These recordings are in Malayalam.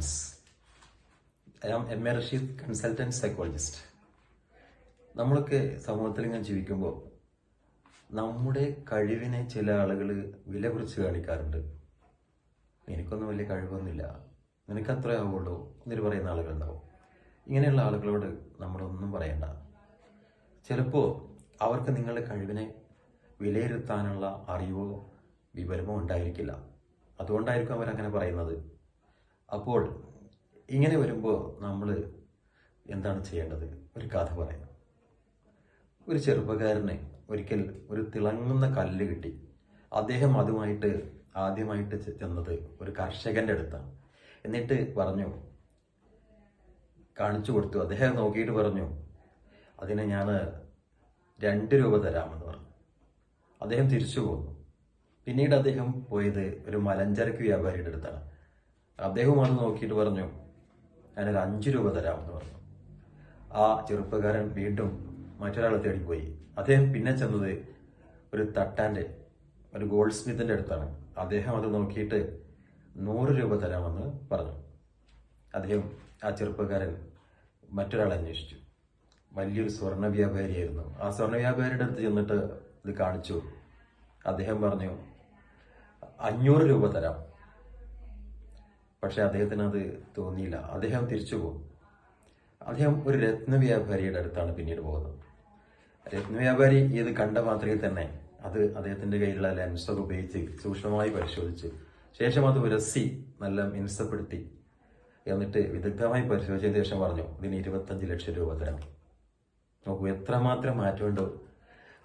Simons I am Rasheed consultant psychologist നമ്മളൊക്കെ സമൂഹത്തിൽ ഇങ്ങനെ ജീവിക്കുമ്പോൾ നമ്മുടെ കഴിവിനെ ചില ആളുകൾ വില കുറിച്ച് കാണിക്കാറുണ്ട്. എനിക്കൊന്നും വലിയ കഴിവൊന്നുമില്ല. നിനക്ക് അത്രേ ആവുള്ളൂ എന്നിട്ട് പറയുന്ന ആളുകളുണ്ടാവും. ഇങ്ങനെയുള്ള ആളുകളോട് നമ്മളൊന്നും പറയണ്ട. ചിലപ്പോൾ അവർക്ക് നിങ്ങളുടെ കഴിവിനെ വിലയിരുത്താനുള്ള അറിവോ വിവരമോ ഉണ്ടായിരിക്കില്ല. അതുകൊണ്ടായിരിക്കും അവരങ്ങനെ പറയുന്നത്. അപ്പോൾ ഇങ്ങനെ വരുമ്പോൾ നമ്മൾ എന്താണ് ചെയ്യേണ്ടത്? ഒരു കഥ പറയാം. ഒരു ചെറുപ്പക്കാരനെ ഒരിക്കൽ ഒരു തിളങ്ങുന്ന കല്ല് കിട്ടി. അദ്ദേഹം അതുമായിട്ട് ആദ്യമായിട്ട് ചെന്നത് ഒരു കർഷകന്റെ അടുത്താണ്. എന്നിട്ട് പറഞ്ഞു കാണിച്ചു കൊടുത്തു. അദ്ദേഹം നോക്കിയിട്ട് പറഞ്ഞു അതിനെ ഞാൻ രണ്ട് രൂപ തരാമെന്ന് പറഞ്ഞു. അദ്ദേഹം തിരിച്ചു പോന്നു. പിന്നീട് അദ്ദേഹം പോയത് ഒരു മലഞ്ചരക്ക് വ്യാപാരിയുടെ അടുത്താണ്. അദ്ദേഹവും അത് നോക്കിയിട്ട് പറഞ്ഞു ഞാനൊരു അഞ്ച് രൂപ തരാമെന്ന് പറഞ്ഞു. ആ ചെറുപ്പക്കാരൻ വീണ്ടും മറ്റൊരാളെ തേടി പോയി അദ്ദേഹം പിന്നെ ചെന്നത് ഒരു തട്ടാന്റെ ഒരു ഗോൾഡ് സ്മിത്തിന്റെ അടുത്താണ്. അദ്ദേഹം അത് നോക്കിയിട്ട് നൂറ് രൂപ തരാമെന്ന് പറഞ്ഞു. അദ്ദേഹം ആ ചെറുപ്പക്കാരൻ മറ്റൊരാളെ അന്വേഷിച്ചു. വലിയൊരു സ്വർണ വ്യാപാരിയായിരുന്നു. ആ സ്വർണ വ്യാപാരിയുടെ അടുത്ത് ചെന്നിട്ട് ഇത് കാണിച്ചു. അദ്ദേഹം പറഞ്ഞു അഞ്ഞൂറ് രൂപ തരാം. പക്ഷെ അദ്ദേഹത്തിന് അത് തോന്നിയില്ല. അദ്ദേഹം തിരിച്ചു പോകും. അദ്ദേഹം ഒരു രത്ന വ്യാപാരിയുടെ അടുത്താണ് പിന്നീട് പോകുന്നത്. രത്ന വ്യാപാരി ഇത് കണ്ട മാത്രയിൽ തന്നെ അത് അദ്ദേഹത്തിന്റെ കയ്യിലുള്ള ലെൻസൊക്കെ ഉപയോഗിച്ച് സൂക്ഷ്മമായി പരിശോധിച്ച് ശേഷം അത് ഉരസി നല്ല മിനുസപ്പെടുത്തി എന്നിട്ട് വിദഗ്ധമായി പരിശോധിച്ചതിന് ശേഷം പറഞ്ഞു ഇതിന് ഇരുപത്തഞ്ച് ലക്ഷം രൂപ തരാം. നോക്കൂ എത്രമാത്രം മാറ്റമുണ്ടോ.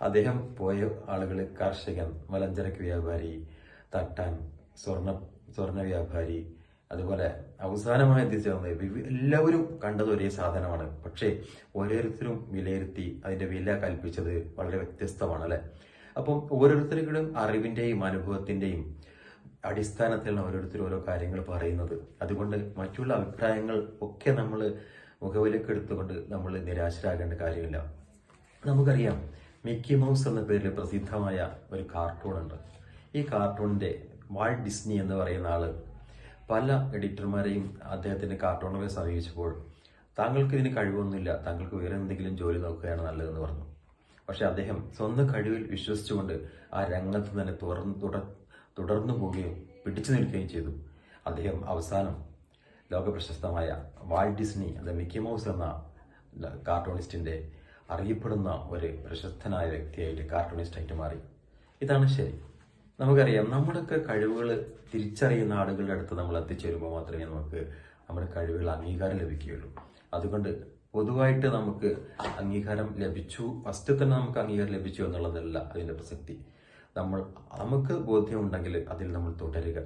അദ്ദേഹം പോയ ആളുകൾ കർഷകൻ മലഞ്ചരക്ക് വ്യാപാരി തട്ടാൻ സ്വർണ സ്വർണ വ്യാപാരി അതുപോലെ അവസാനമായി എത്തിച്ചേർന്നത് എല്ലാവരും കണ്ടത് ഒരേ സാധനമാണ്. പക്ഷേ ഓരോരുത്തരും വിലയിരുത്തി അതിന്റെ വില കൽപ്പിച്ചത് വളരെ വ്യത്യസ്തമാണ് അല്ലേ? അപ്പം ഓരോരുത്തരുടെയും അറിവിന്റെയും അനുഭവത്തിന്റെയും അടിസ്ഥാനത്തിലാണ് ഓരോരുത്തർ ഓരോ കാര്യങ്ങൾ പറയുന്നത്. അതുകൊണ്ട് മറ്റുള്ള അഭിപ്രായങ്ങൾ ഒക്കെ നമ്മൾ മുഖവിലേക്ക് എടുത്തുകൊണ്ട് നമ്മൾ നിരാശരാകേണ്ട കാര്യമില്ല. നമുക്കറിയാം മിക്കി മൗസ് എന്ന പേരിൽ പ്രസിദ്ധമായ ഒരു കാർട്ടൂണുണ്ട്. ഈ കാർട്ടൂണിന്റെ വാൾട്ട് ഡിസ്നി എന്ന് പറയുന്ന ആൾ പല എഡിറ്റർമാരെയും അദ്ദേഹത്തിന്റെ കാർട്ടൂണുകളെ സമീപിച്ചപ്പോൾ താങ്കൾക്ക് ഇതിന് കഴിവൊന്നുമില്ല താങ്കൾക്ക് വേറെ എന്തെങ്കിലും ജോലി നോക്കുകയാണ് നല്ലതെന്ന് പറഞ്ഞു. പക്ഷേ അദ്ദേഹം സ്വന്തം കഴിവിൽ വിശ്വസിച്ചുകൊണ്ട് ആ രംഗത്ത് തന്നെ തുടർന്ന് തുടർ തുടർന്നു പോവുകയും പിടിച്ചു നിൽക്കുകയും ചെയ്തു. അദ്ദേഹം അവസാനം ലോക പ്രശസ്തമായ വാൾഡ് ഡിസ്നി അത് മിക്കി മൗസ് എന്ന കാർട്ടൂണിസ്റ്റിന്റെ അറിയപ്പെടുന്ന ഒരു പ്രശസ്തനായ വ്യക്തിയായിട്ട് കാർട്ടൂണിസ്റ്റായിട്ട് മാറി. ഇതാണ് ശരി. നമുക്കറിയാം നമ്മുടെയൊക്കെ കഴിവുകൾ തിരിച്ചറിയുന്ന ആളുകളുടെ അടുത്ത് നമ്മൾ എത്തിച്ചേരുമ്പോൾ മാത്രമേ നമുക്ക് നമ്മുടെ കഴിവുകൾ അംഗീകാരം ലഭിക്കുകയുള്ളൂ. അതുകൊണ്ട് പൊതുവായിട്ട് നമുക്ക് അംഗീകാരം ലഭിച്ചു ഫസ്റ്റ് തന്നെ നമുക്ക് അംഗീകാരം ലഭിച്ചു എന്നുള്ളതല്ല അതിന്റെ പ്രസക്തി. നമ്മൾ നമുക്ക് ബോധ്യമുണ്ടെങ്കിൽ അതിൽ നമ്മൾ തുടരുക.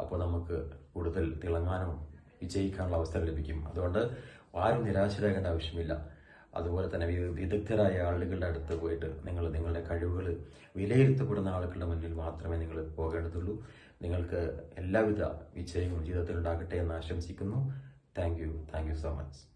അപ്പോൾ നമുക്ക് കൂടുതൽ തിളങ്ങാനും വിജയിക്കാനുള്ള അവസരം ലഭിക്കും. അതുകൊണ്ട് ആരും നിരാശരാകേണ്ട ആവശ്യമില്ല. അതുപോലെ തന്നെ വിദഗ്ധരായ ആളുകളുടെ അടുത്ത് പോയിട്ട് നിങ്ങൾ നിങ്ങളുടെ കഴിവുകൾ വിലയിരുത്തപ്പെടുന്ന ആളുകളുടെ മുന്നിൽ മാത്രമേ നിങ്ങൾ പോകേണ്ടതുള്ളൂ. നിങ്ങൾക്ക് എല്ലാവിധ വിജയവും ജീവിതത്തിൽ ഉണ്ടാകട്ടെ എന്ന് ആശംസിക്കുന്നു. Thank you. Thank you so much.